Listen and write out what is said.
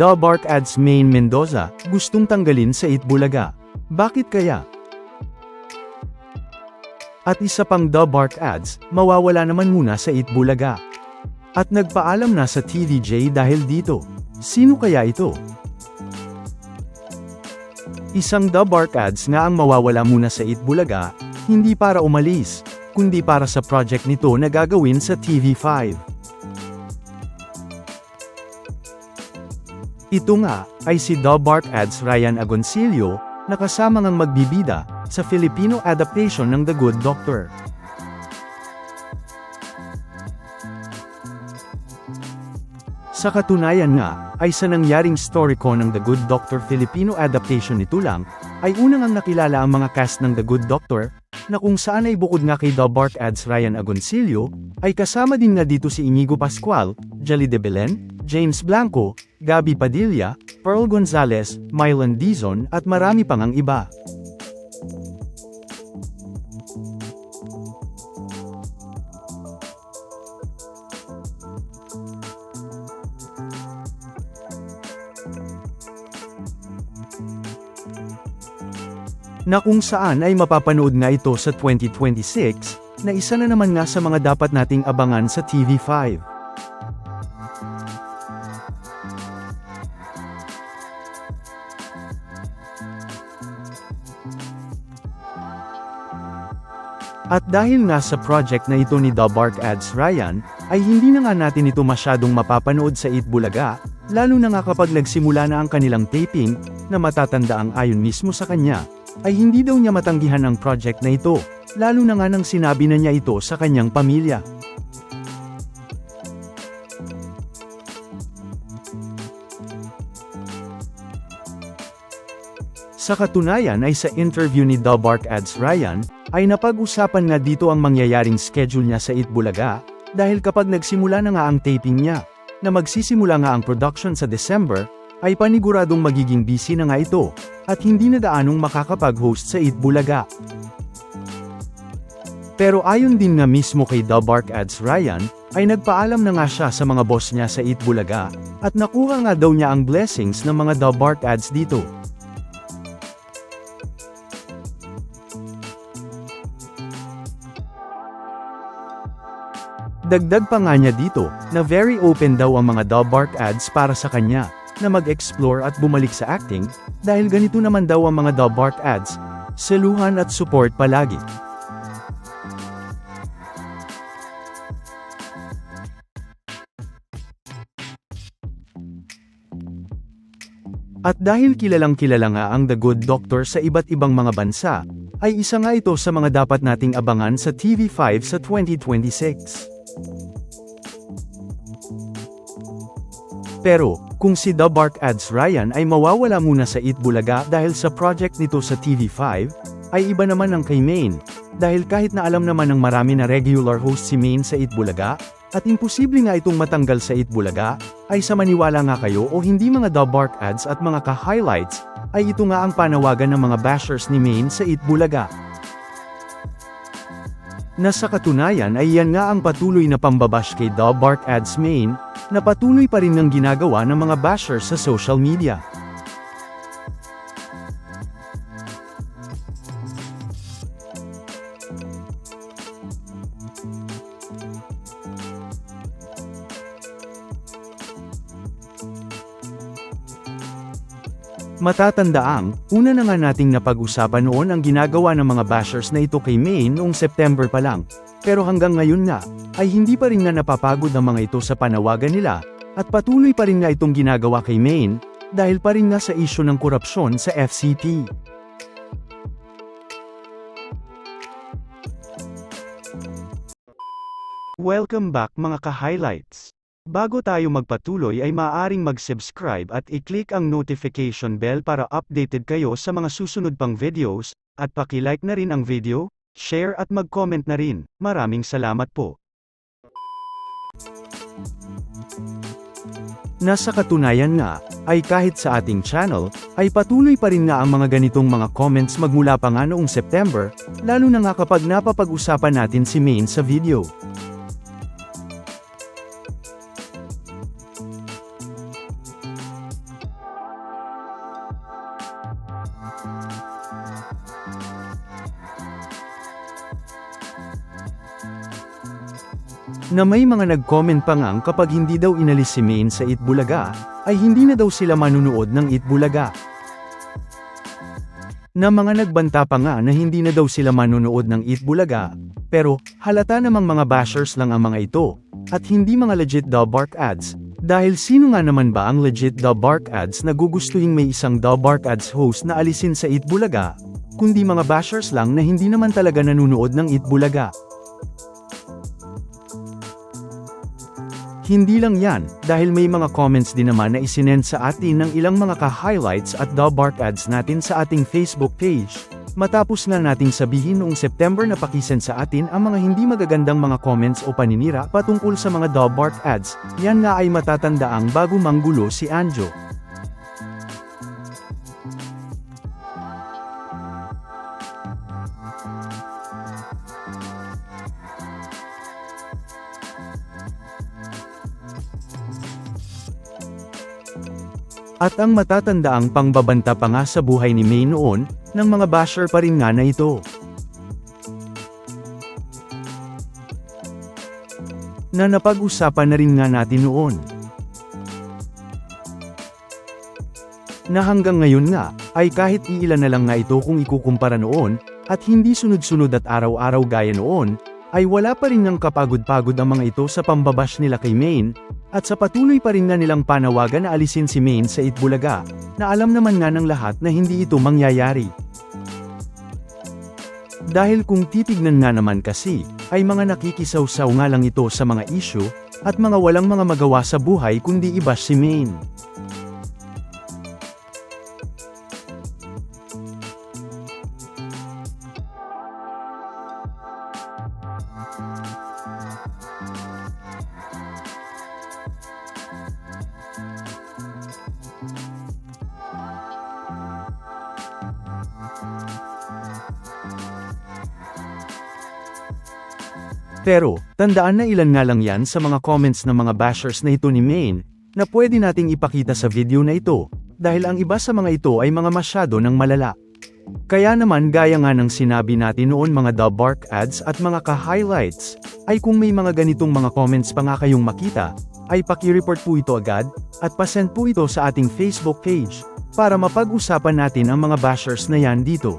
The Bark Ads Main Mendoza, gustong tanggalin sa Itbulaga. Bakit kaya? At isa pang Bark Ads, mawawala naman muna sa Itbulaga. At nagpaalam na sa TVJ dahil dito. Sino kaya ito? Isang Bark Ads nga ang mawawala muna sa Itbulaga, hindi para umalis, kundi para sa project nito na gagawin sa TV5. Ito nga, ay si Bark Ads Ryan Agoncillo, na kasama ngang magbibida, sa Filipino adaptation ng The Good Doctor. Sa katunayan nga, ay sa nangyaring story ko ng The Good Doctor Filipino adaptation nito lang, ay unang ang nakilala ang mga cast ng The Good Doctor, na kung saan ay bukod nga kay Bark Ads Ryan Agoncillo, ay kasama din nga dito si Inigo Pascual, Jali de Belen, James Blanco, Gabi Padilla, Pearl Gonzalez, Mylan Dizon at marami pang ang iba. na kung saan ay mapapanood nga ito sa 2026, na isa na naman nga sa mga dapat nating abangan sa TV5. At dahil nga sa project na ito ni The Bark Ads Ryan, ay hindi na nga natin ito masyadong mapapanood sa Itbulaga, lalo na nga kapag nagsimula na ang kanilang taping, na matatanda ang ayon mismo sa kanya, ay hindi daw niya matanggihan ang project na ito, lalo na nga nang sinabi na niya ito sa kanyang pamilya. Sa katunayan ay sa interview ni The Bark Ads Ryan, ay napag-usapan nga dito ang mangyayaring schedule niya sa Itbulaga, dahil kapag nagsimula na nga ang taping niya, na magsisimula nga ang production sa December, ay paniguradong magiging busy na nga ito, at hindi na gaanong makakapag-host sa Itbulaga. Pero ayon din nga mismo kay The Bark Ads Ryan, ay nagpaalam na nga siya sa mga boss niya sa Itbulaga, at nakuha nga daw niya ang blessings ng mga The Bark Ads dito. Dagdag pa nga niya dito, na very open daw ang mga The Bark Ads para sa kanya, na mag-explore at bumalik sa acting, dahil ganito naman daw ang mga The Bark Ads, seluhan at support palagi. At dahil kilalang kilala nga ang The Good Doctor sa iba't ibang mga bansa, ay isa nga ito sa mga dapat nating abangan sa TV5 sa 2026. Pero, kung si The Bark Ads Ryan ay mawawala muna sa Itbulaga dahil sa project nito sa TV5, ay iba naman ang kay Maine, dahil kahit na alam naman ng marami na regular host si Maine sa Itbulaga, at imposible nga itong matanggal sa Itbulaga, ay sa maniwala nga kayo o hindi mga The Bark Ads at mga ka-highlights, ay ito nga ang panawagan ng mga bashers ni Maine sa Itbulaga. Na sa katunayan ay yan nga ang patuloy na pambabash kay The Bark Ads Main, na patuloy pa rin ng ginagawa ng mga bashers sa social media. Matatandaang, una na nga nating napag-usapan noon ang ginagawa ng mga bashers na ito kay Maine noong September pa lang. Pero hanggang ngayon nga, ay hindi pa rin nga napapagod ang mga ito sa panawagan nila, at patuloy pa rin nga itong ginagawa kay Maine, dahil pa rin nga sa isyo ng korupsyon sa FCT. Welcome back mga ka-highlights. Bago tayo magpatuloy ay maaaring mag-subscribe at i-click ang notification bell para updated kayo sa mga susunod pang videos, at paki-like na rin ang video, share at mag-comment na rin. Maraming salamat po. Nasa katunayan nga, ay kahit sa ating channel, ay patuloy pa rin nga ang mga ganitong mga comments magmula pa nga noong September, lalo na nga kapag napapag-usapan natin si Main sa video. Na may mga nag-comment pa ngang kapag hindi daw inalis si Maine sa Itbulaga, ay hindi na daw sila manunood ng Itbulaga. Na mga nagbanta pa nga na hindi na daw sila manunood ng Itbulaga, pero halata namang mga bashers lang ang mga ito, at hindi mga legit daw bark ads, dahil sino nga naman ba ang legit daw bark ads na gugustuhin may isang daw bark ads host na alisin sa Itbulaga, kundi mga bashers lang na hindi naman talaga nanunood ng Itbulaga. Hindi lang yan, dahil may mga comments din naman na isinend sa atin ng ilang mga ka-highlights at the bark ads natin sa ating Facebook page. Matapos na nating sabihin noong September na pakisend sa atin ang mga hindi magagandang mga comments o paninira patungkol sa mga bark ads, yan nga ay matatandaang bago manggulo si Anjo. At ang matatandaang pangbabanta pa nga sa buhay ni May noon, ng mga basher pa rin nga na ito. Na napag-usapan na rin nga natin noon. Na hanggang ngayon nga, ay kahit iilan na lang nga ito kung ikukumpara noon, at hindi sunod-sunod at araw-araw gaya noon, ay wala pa rin ng kapagod-pagod ang mga ito sa pambabash nila kay Maine, at sa patuloy pa rin nga nilang panawagan na alisin si Maine sa Itbulaga, na alam naman nga ng lahat na hindi ito mangyayari. Dahil kung titignan nga naman kasi, ay mga nakikisawsaw nga lang ito sa mga issue, at mga walang mga magawa sa buhay kundi ibash si Maine. Pero, tandaan na ilan nga lang yan sa mga comments ng mga bashers na ito ni Maine, na pwede nating ipakita sa video na ito, dahil ang iba sa mga ito ay mga masyado ng malala. Kaya naman gaya nga ng sinabi natin noon mga the bark ads at mga ka-highlights, ay kung may mga ganitong mga comments pa nga kayong makita, ay paki-report po ito agad, at pasend po ito sa ating Facebook page, para mapag-usapan natin ang mga bashers na yan dito.